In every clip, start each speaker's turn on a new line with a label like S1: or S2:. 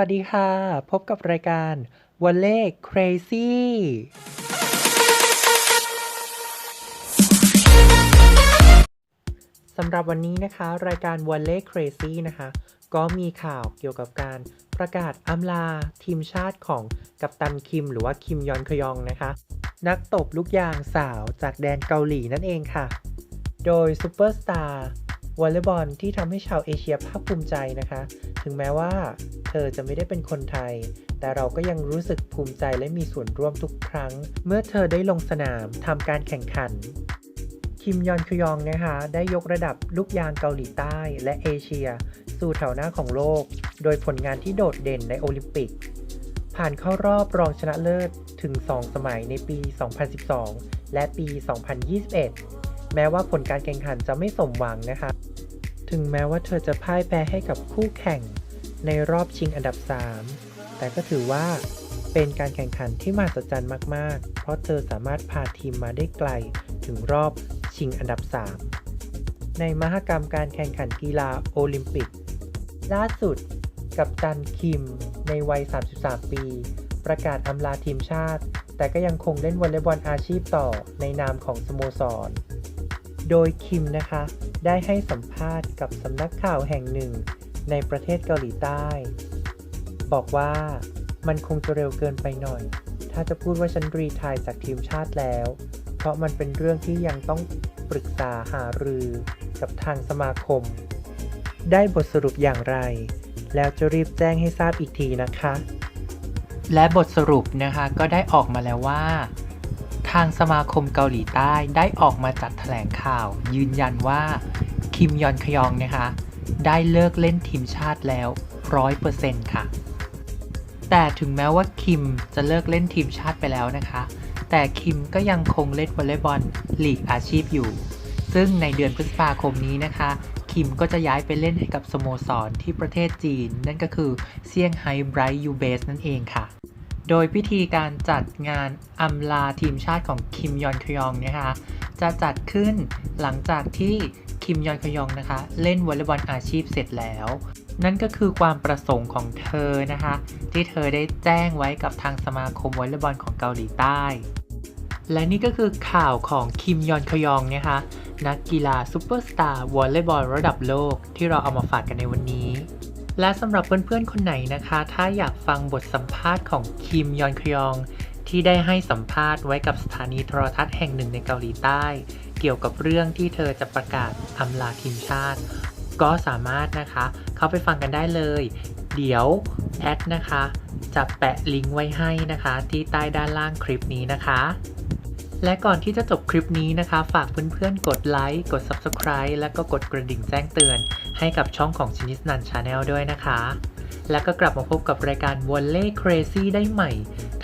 S1: วัสดีค่ะ พบกับรายการวันเล่ Crazy สำหรับวันนี้นะคะ รายการวันเล่ Crazy นะคะ ก็มีข่าวเกี่ยวกับการประกาศอำลาทีมชาติของกัปตันคิม หรือว่าคิมยอนคยองนะคะ นักตบลูกยางสาวจากแดนเกาหลีนั่นเองค่ะ โดยซูเปอร์สตาร์ วอลเลย์บอลที่ทำให้ชาวเอเชียภาคภูมิใจนะคะ ถึงแม้ว่าเธอจะไม่ได้เป็นคนไทย แต่เราก็ยังรู้สึกภูมิใจและมีส่วนร่วมทุกครั้ง เมื่อเธอได้ลงสนามทำการแข่งขัน คิมยอนคยองนะคะ ได้ยกระดับลูกยางเกาหลีใต้และเอเชีย สู่แถวหน้าของโลก โดยผลงานที่โดดเด่นในโอลิมปิก ผ่านเข้ารอบรองชนะเลิศถึง 2 สมัยในปี 2012 และปี 2021 แม้ว่าผลการแข่งขันจะไม่สมหวังนะคะ ถึงแม้ว่าเธอจะพ่ายแพ้ให้กับคู่แข่งในรอบชิงอันดับ 3 แต่ก็ถือว่าเป็นการแข่งขันที่มหัศจรรย์มาก ๆ เพราะเธอสามารถพาทีมมาได้ไกลถึงรอบชิงอันดับ 3 ในมหกรรมการแข่งขันกีฬาโอลิมปิก ล่าสุดกับตันคิมในวัย 33 ปี ประกาศอำลาทีมชาติ แต่ก็ยังคงเล่นวอลเลย์บอลอาชีพต่อในนามของสโมสร โดยคิมนะคะ ได้ให้สัมภาษณ์กับสำนักข่าวแห่งหนึ่งในประเทศเกาหลีใต้ บอกว่ามันคงจะเร็วเกินไปหน่อย ถ้าจะพูดว่าฉันรีทายจากทีมชาติแล้ว เพราะมันเป็นเรื่องที่ยังต้องปรึกษาหารือกับทางสมาคม ได้บทสรุปอย่างไร แล้วจะรีบแจ้งให้ทราบอีกทีนะคะ และบทสรุปนะคะก็ได้ออกมาแล้วว่า ทางสมาคมเกาหลีใต้ได้ออกมาจัดแถลงข่าว ยืนยันว่า คิมยอนคยองนะคะ ได้เลิกเล่นทีมชาติแล้วร้อยเปอร์เซ็นต์ค่ะ แต่ถึงแม้ว่าคิมจะเลิกเล่นทีมชาติไปแล้วนะคะ แต่คิมก็ยังคงเล่นวอลเลย์บอลลีกอาชีพอยู่ ซึ่งในเดือนพฤษภาคมนี้นะคะ คิมก็จะย้ายไปเล่นให้กับสโมสรที่ประเทศจีน นั่นก็คือเซี่ยงไฮ้ไบรท์ยูเบสนั่นเองค่ะ โดยพิธีการจัดงานอำลาทีมชาติของคิมยอนคยองนะคะจะจัดขึ้นหลังจากที่คิมยอนคยองนะคะ เล่นวอลเลย์บอลอาชีพเสร็จแล้ว นั่นก็คือความประสงค์ของเธอนะคะ ที่เธอได้แจ้งไว้กับทางสมาคมวอลเลย์บอลของเกาหลีใต้ และนี่ก็คือข่าวของคิมยอนคยองนะคะนักกีฬาซูเปอร์สตาร์วอลเลย์บอลระดับโลกที่เราเอามาฝากกันในวันนี้ และสำหรับเพื่อนๆคนไหนนะคะ ถ้าอยากฟังบทสัมภาษณ์ของคิมยอนคยอง ที่ได้ให้สัมภาษณ์ไว้กับสถานีโทรทัศน์แห่งหนึ่งในเกาหลีใต้ เกี่ยวกับเรื่องที่เธอจะประกาศอำลาทีมชาติ ก็สามารถนะคะ เข้าไปฟังกันได้เลย เดี๋ยวแอดนะคะ จะแปะลิงก์ไว้ให้นะคะ ที่ใต้ด้านล่างคลิปนี้นะคะและก่อนที่จะจบคลิปนี้นะคะ ฝากเพื่อนๆ กดไลค์ กด Subscribe และก็กดกระดิ่งแจ้งเตือน ให้กับช่องของชินิสนันชาแนลด้วยนะคะ แล้วก็กลับมาพบกับรายการ w a l l e y Crazy ได้ใหม่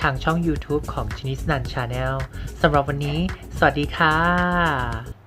S1: ทางช่อง YouTube ของชินิสนันชาแนลสำหรับวันนี้ สวัสดีค่ะ